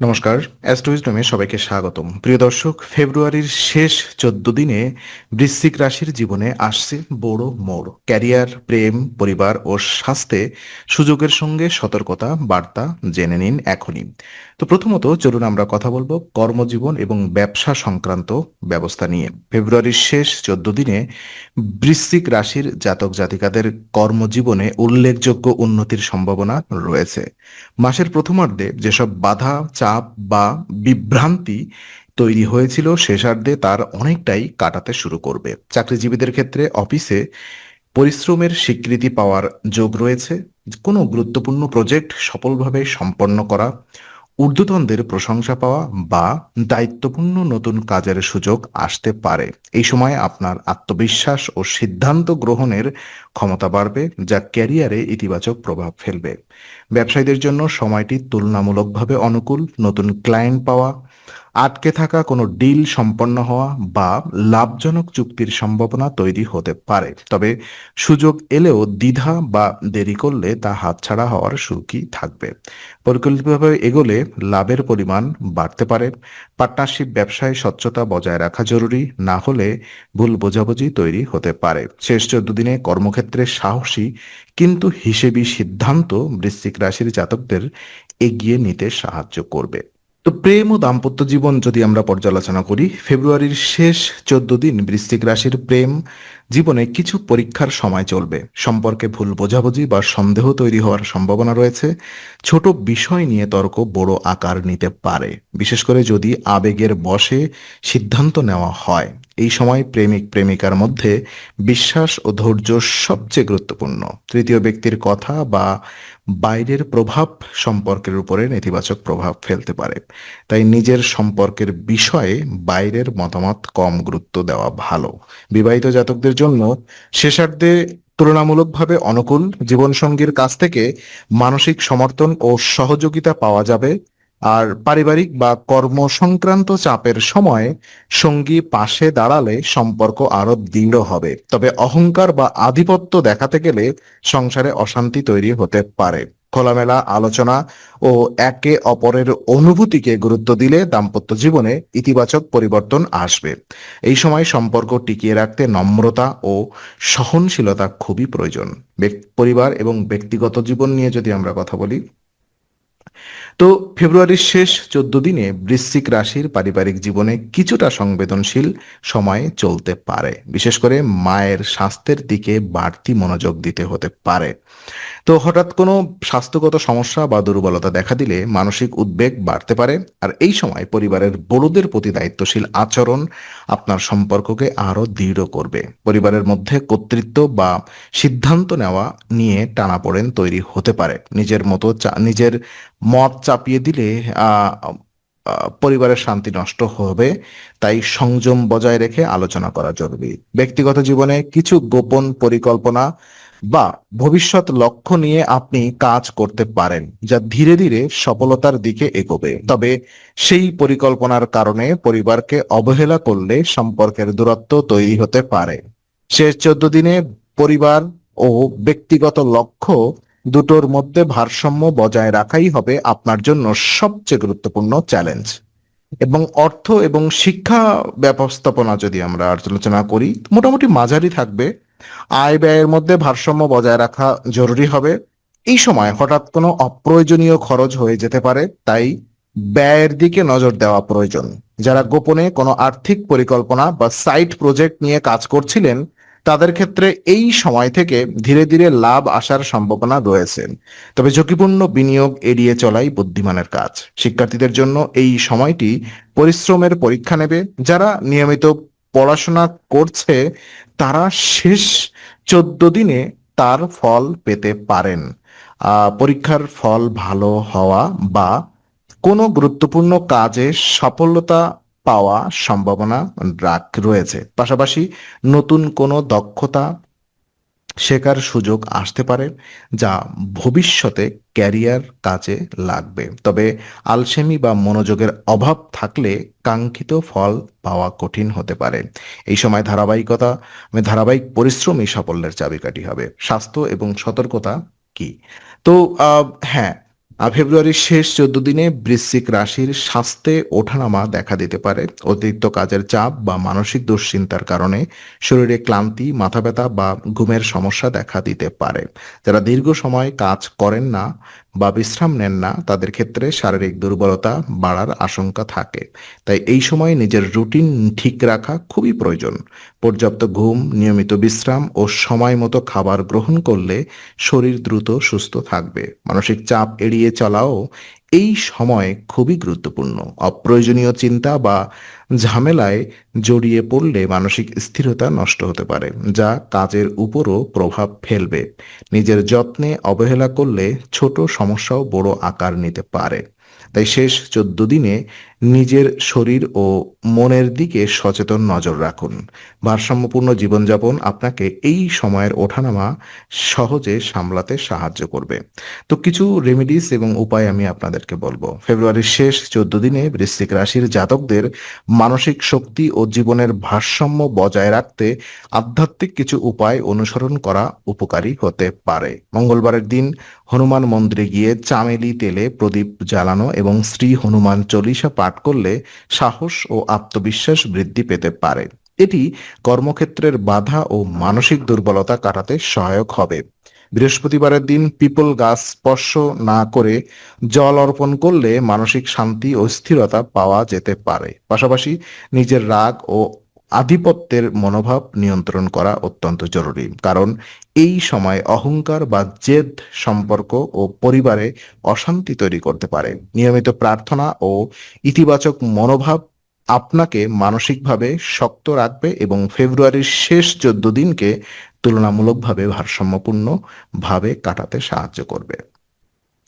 নমস্কার অ্যাস্ট্রোইজমে সবাইকে স্বাগতম। প্রিয় দর্শক, ফেব্রুয়ারির শেষ চোদ্দ দিনে বৃশ্চিক রাশির জীবনে আসছে বড় মোড়। ক্যারিয়ার, প্রেম, পরিবার ও স্বাস্থ্যে সুযোগের সঙ্গে সতর্কতা, বার্তা জেনে নিন এখনই। তো প্রথমত চলুন আমরা কথা বলব কর্মজীবন এবং ব্যবসা সংক্রান্ত ব্যবস্থা নিয়ে। ফেব্রুয়ারির শেষ চোদ্দ দিনে বৃশ্চিক রাশির জাতক জাতিকাদের কর্মজীবনে উল্লেখযোগ্য উন্নতির সম্ভাবনা রয়েছে। মাসের প্রথমার্ধে যেসব বাধা চাপ বা বিভ্রান্তি তৈরি হয়েছিল শেষার্ধে তার অনেকটাই কাটাতে শুরু করবে। চাকরিজীবীদের ক্ষেত্রে অফিসে পরিশ্রমের স্বীকৃতি পাওয়ার যোগ রয়েছে। কোনো গুরুত্বপূর্ণ প্রজেক্ট সফলভাবে সম্পন্ন করা ঊর্ধ্বতনদের প্রশংসা পাওয়া বা দায়িত্বপূর্ণ নতুন কাজের সুযোগ আসতে পারে। এই সময় আপনার আত্মবিশ্বাস ও সিদ্ধান্ত গ্রহণের ক্ষমতা বাড়বে, যা ক্যারিয়ারে ইতিবাচক প্রভাব ফেলবে। ব্যবসায়ীদের জন্য সময়টি তুলনামূলকভাবে অনুকূল, নতুন ক্লায়েন্ট পাওয়া আটকে থাকা কোনো ডিল সম্পন্ন হওয়া বা লাভজনক চুক্তির সম্ভাবনা তৈরি হতে পারে। তবে সুযোগ এলেও দ্বিধা বা দেরি করলে তা হাতছাড়া হওয়ার ঝুঁকি থাকবে। পরিকল্পিতভাবে এগোলে লাভের পরিমাণ বাড়তে পারে। পার্টনারশিপ, ব্যবসায় স্বচ্ছতা বজায় রাখা জরুরি, না হলে ভুল বোঝাবুঝি তৈরি হতে পারে। শেষ চোদ্দ দিনে কর্মক্ষেত্রে সাহসী কিন্তু হিসেবি সিদ্ধান্ত বৃশ্চিক রাশির জাতকদের এগিয়ে নিতে সাহায্য করবে। তো প্রেম ও দাম্পত্য জীবন যদি আমরা পর্যালোচনা করি, ফেব্রুয়ারির শেষ চোদ্দ দিন বৃশ্চিক রাশির প্রেম জীবনে কিছু পরীক্ষার সময় চলবে। সম্পর্কে ভুল বোঝাবুঝি বা সন্দেহ তৈরি হওয়ার সম্ভাবনা রয়েছে। ছোট বিষয় নিয়ে তর্ক বড় আকার নিতে পারে। বিশেষ করে যদি আবেগের বশে সিদ্ধান্ত নেওয়া হয়। এই সময় প্রেমিক প্রেমিকার মধ্যে বিশ্বাস ও ধৈর্য সবচেয়ে গুরুত্বপূর্ণ। তৃতীয় ব্যক্তির কথা বা বাইরের প্রভাব সম্পর্কের উপরে নেতিবাচক প্রভাব ফেলতে পারে। তাই নিজের সম্পর্কের বিষয়ে বাইরের মতামত কম গুরুত্ব দেওয়া ভালো। বিবাহিত জাতকদের জন্য শেষার্ধে তুলনামূলকভাবে অনুকূল জীবনসঙ্গীর কাছ থেকে মানসিক সমর্থন ও সহযোগিতা পাওয়া যাবে। আর পারিবারিক বা কর্ম সংক্রান্ত চাপের সময় সঙ্গী পাশে দাঁড়ালে সম্পর্ক আরও দৃঢ় হবে। তবে অহংকার বা আধিপত্য দেখাতে গেলে সংসারে অশান্তি তৈরি হতে পারে। খোলামেলা আলোচনা ও একে অপরের অনুভূতিকে গুরুত্ব দিলে দাম্পত্য জীবনে ইতিবাচক পরিবর্তন আসবে। এই সময় সম্পর্ক টিকিয়ে রাখতে নম্রতা ও সহনশীলতা খুবই প্রয়োজন। পরিবার এবং ব্যক্তিগত জীবন নিয়ে যদি আমরা কথা বলি তো ফেব্রুয়ারির শেষ চোদ্দ দিনে বৃশ্চিক রাশির পারিবারিক জীবনে কিছুটা সংবেদনশীল সময়ে চলতে পারে। বিশেষ করে মায়ের স্বাস্থ্যের দিকে বাড়তি মনোযোগ দিতে হতে পারে। তো হঠাৎ কোনো স্বাস্থ্যগত সমস্যা বা দুর্বলতা দেখা দিলে মানসিক উদ্বেগ বাড়তে পারে। আর এই সময় পরিবারের বড়দের প্রতি দায়িত্বশীল আচরণ আপনার সম্পর্ককে আরও দৃঢ় করবে। পরিবারের মধ্যে কর্তৃত্ব বা সিদ্ধান্ত নেওয়া নিয়ে টানাপোড়েন তৈরি হতে পারে। নিজের মতো নিজের মত চাপিয়ে দিলে পরিবারের শান্তি নষ্ট হবে। তাই সংযম বজায় রেখে আলোচনা করা জরুরি। ব্যক্তিগত জীবনে কিছু গোপন পরিকল্পনা বা ভবিষ্যৎ লক্ষ্য নিয়ে আপনি কাজ করতে পারেন, যা ধীরে ধীরে সফলতার দিকে এগোবে। তবে সেই পরিকল্পনার কারণে পরিবারকে অবহেলা করলে সম্পর্কের দূরত্ব তৈরি হতে পারে। শেষ চোদ্দ দিনে পরিবার ও ব্যক্তিগত লক্ষ্য দুটোর মধ্যে ভারসাম্য বজায় রাখাই হবে আপনার জন্য সবচেয়ে গুরুত্বপূর্ণ চ্যালেঞ্জ। এবং অর্থ এবং শিক্ষা ব্যবস্থাপনা যদি আমরা আলোচনা করি, মোটামুটি মাঝারি থাকবে। আয় ব্যয়ের মধ্যে ভারসাম্য বজায় রাখা জরুরি হবে। এই সময় হঠাৎ কোনো অপ্রয়োজনীয় খরচ হয়ে যেতে পারে, তাই ব্যয়ের দিকে নজর দেওয়া প্রয়োজন। যারা গোপনে কোনো আর্থিক পরিকল্পনা বা সাইট প্রজেক্ট নিয়ে কাজ করছিলেন তাদের ক্ষেত্রে এই সময় থেকে ধীরে ধীরে লাভ আসার সম্ভাবনা রয়েছে। তবে ঝুঁকিপূর্ণ বিনিয়োগ এড়িয়ে চলাই বুদ্ধিমানের কাজ। শিক্ষার্থীদের জন্য এই সময়টি পরিশ্রমের পরীক্ষা নেবে। যারা নিয়মিত পড়াশোনা করছে, তারা শেষ চোদ্দ দিনে তার ফল পেতে পারেন। পরীক্ষার ফল ভালো হওয়া বা কোনো গুরুত্বপূর্ণ কাজে সফলতা পাওয়া সম্ভাবনা রয়েছে। পাশাপাশি নতুন কোনো দক্ষতা শেখার সুযোগ আসতে পারে যা ভবিষ্যতে ক্যারিয়ার কাজে লাগবে। তবে আলসেমি বা মনোযোগের অভাব থাকলে কাঙ্ক্ষিত ফল পাওয়া কঠিন হতে পারে। এই সময় ধারাবাহিকতা মানে ধারাবাহিক পরিশ্রমই সাফল্যের চাবিকাঠি হবে। স্বাস্থ্য এবং সতর্কতা কি? তো হ্যাঁ ফেব্রুয়ারির শেষ চোদ্দ দিনে বৃশ্চিক রাশির স্বাস্থ্যে ওঠানামা দেখা দিতে পারে। অতিরিক্ত কাজের চাপ বা মানসিক দুশ্চিন্তার কারণে শরীরে ক্লান্তি, মাথা ব্যথা বা ঘুমের সমস্যা দেখা দিতে পারে। যারা দীর্ঘ সময় কাজ করেন না বা বিশ্রাম নেন না, তাদের ক্ষেত্রে শারীরিক দুর্বলতা বাড়ার আশঙ্কা থাকে। তাই এই সময় নিজের রুটিন ঠিক রাখা খুবই প্রয়োজন। পর্যাপ্ত ঘুম, নিয়মিত বিশ্রাম ও সময় মতো খাবার গ্রহণ করলে শরীর দ্রুত সুস্থ থাকবে। মানসিক চাপ এড়িয়ে চলাও এই সময় খুবই গুরুত্বপূর্ণ। অপ্রয়োজনীয় চিন্তা বা ঝামেলায় জড়িয়ে পড়লে মানসিক স্থিরতা নষ্ট হতে পারে, যা কাজের উপরও প্রভাব ফেলবে। নিজের যত্নে অবহেলা করলে ছোট সমস্যাও বড় আকার নিতে পারে। তাই শেষ চোদ্দ দিনে নিজের শরীর ও মনের দিকে সচেতন নজর রাখুন। ভারসাম্যপূর্ণ জীবনযাপন আপনাকে এই সময়ের ওঠানামা সহজে সামলাতে সাহায্য করবে। তো কিছু রেমেডিস এবং উপায় আমি আপনাদেরকে বলব। ফেব্রুয়ারির শেষ চোদ্দ দিনে বৃশ্চিক রাশির জাতকদের মানসিক শক্তি ও জীবনের ভারসাম্য বজায় রাখতে আধ্যাত্মিক কিছু উপায় অনুসরণ করা উপকারী হতে পারে। মঙ্গলবারের দিন হনুমান মন্দিরে গিয়ে চামেলি তেলে প্রদীপ জ্বালানো এবং শ্রী হনুমান চল্লিশা পাঠ করলে সাহস ও আত্মবিশ্বাস বৃদ্ধি পেতে পারে। এটি কর্মক্ষেত্রের বাধা ও মানসিক দুর্বলতা কাটাতে সহায়ক হবে। বৃহস্পতিবারের দিন পিপল গাছ স্পর্শ না করে জল অর্পণ করলে মানসিক শান্তি ও স্থিরতা পাওয়া যেতে পারে। পাশাপাশি নিজের রাগ ও আধিপত্যের মনোভাব নিয়ন্ত্রণ করা অত্যন্ত জরুরি। কারণ এই সময় অহংকার বা জেদ সম্পর্ক ও পরিবারে অশান্তি তৈরি করতে পারে। নিয়মিত প্রার্থনা ও ইতিবাচক মনোভাব আপনাকে মানসিকভাবে শক্ত রাখবে এবং ফেব্রুয়ারির শেষ চোদ্দ দিনকে তুলনামূলকভাবে ভারসাম্যপূর্ণ ভাবে কাটাতে সাহায্য করবে।